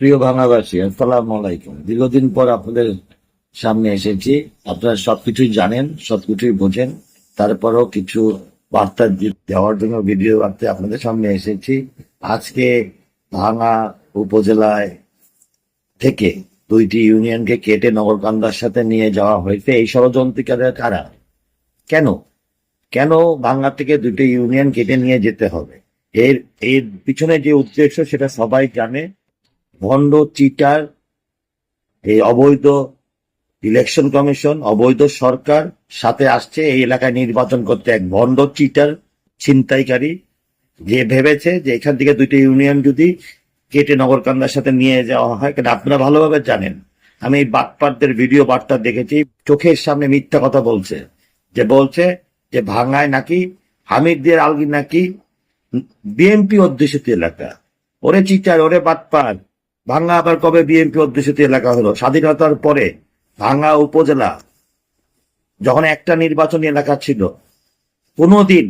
প্রিয় বাংলাবাসী, আসসালাম আলাইকুম। দীর্ঘদিন পর আপনাদের সামনে এসেছি। আপনারা সবকিছুই জানেন, সবকিছুই বোঝেন। তারপরও কিছু বার্তা দেওয়ার জন্য, ভিডিও বার্তা আপনাদের সামনে এসেছি। আজকে ভাঙা উপজেলায় থেকে দুইটি ইউনিয়নকে কেটে নগরকান্দার সাথে নিয়ে যাওয়া হয়েছে। এই ষড়যন্ত্রকারীরা কারা? কেন? কেন বাংলা থেকে দুটো ইউনিয়ন কেটে নিয়ে যেতে হবে? এর এর পিছনে যে উদ্দেশ্য, সেটা সবাই জানে। ভণ্ড চিটার, এই অবৈধ ইলেকশন কমিশন অবৈধ সরকার সাথে আসছে, এই এলাকায় নির্বাচন করতে এক ভণ্ড চিটার, ছিনতাইকারী, যে ভেবেছে যে এখান থেকে দুইটা ইউনিয়ন যদি কেটে নগরকান্দার সাথে নিয়ে যাওয়া হয় কিন্তু আপনারা ভালোভাবে জানেন? আমি এই বাটপারদের ভিডিও বার্তা দেখেছি, চোখের সামনে মিথ্যা কথা বলছে, যে বলছে যে ভাঙায় নাকি, হামিদদের আলগি নাকি বিএনপি অধ্যুষিত এলাকা। ওরে চিটার, ওরে বাটপার ভাঙ্গা আবার কবে বিএনপি অধ্যুষিত এলাকা হলো? স্বাধীনতার পরে ভাঙ্গা উপজেলা যখন একটা নির্বাচনী এলাকা ছিল, কোনোদিন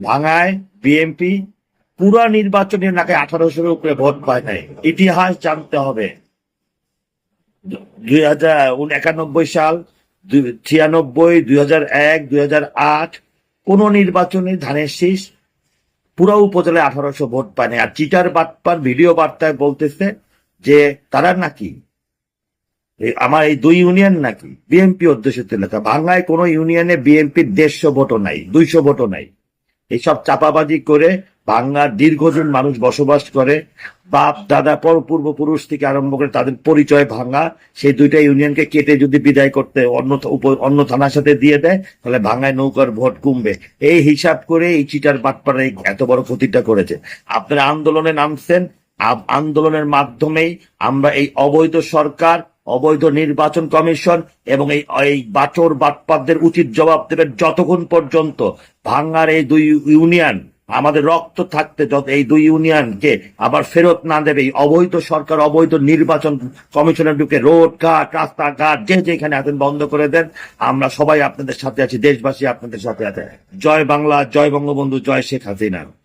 ভাঙ্গায় বিএনপি পুরা নির্বাচনী এলাকায় আঠারোশোর উপরে ভোট পায় নাই। ইতিহাস জানতে হবে। দুই হাজার একানব্বই সাল ছিয়ানব্বই, দুই হাজার এক, দুই হাজার আট, কোন নির্বাচনে ধানের শীষ পুরো উপজেলায় আঠারোশো ভোট পায় পায়নি। আর চিটার বার্তার ভিডিও বার্তায় বলতেছে যে তারা নাকি আমার এই দুই ইউনিয়ন নাকি বিএনপি অধ্যুষিত এলাকা। বাংলায় কোন ইউনিয়নে বিএনপির দেড়শো ভোটও নাই, দুইশো ভোটও নাই। এইসব চাপাবাজি করে বাংলার দীর্ঘজন মানুষ বসবাস করে, বাপ, দাদা পর পূর্বপুরুষ থেকে আরম্ভ করে তাদের পরিচয় ভাঙা, সেই দুইটা ইউনিয়নকে কেটে যদি বিদায় করতে অন্য অন্য থানার সাথে দিয়ে দেয়, তাহলে ভাঙায় নৌকার ভোট কমবে। এই হিসাব করে এই চিটার বাটপাড়া এত বড় ক্ষতিটা করেছে। আপনারা আন্দোলনে নামছেন আন্দোলনের মাধ্যমেই আমরা এই অবৈধ সরকার, অবৈধ নির্বাচন কমিশন এবং এই এই বাচর বাটপাতদের উচিত জবাব দেবেন যতক্ষণ পর্যন্ত ভাঙ্গার এই দুই ইউনিয়ন আমাদের রক্ত থাকতে যত এই দুই ইউনিয়নকে আবার ফেরত না দেবে অবৈধ সরকার, অবৈধ নির্বাচন কমিশনের ঢুকে রোড কাট রাস্তাঘাট, যে যেখানে আছেন বন্ধ করে দেন। আমরা সবাই আপনাদের সাথে আছি, দেশবাসী আপনাদের সাথে আছে। জয় বাংলা, জয় বঙ্গবন্ধু, জয় শেখ হাসিনা।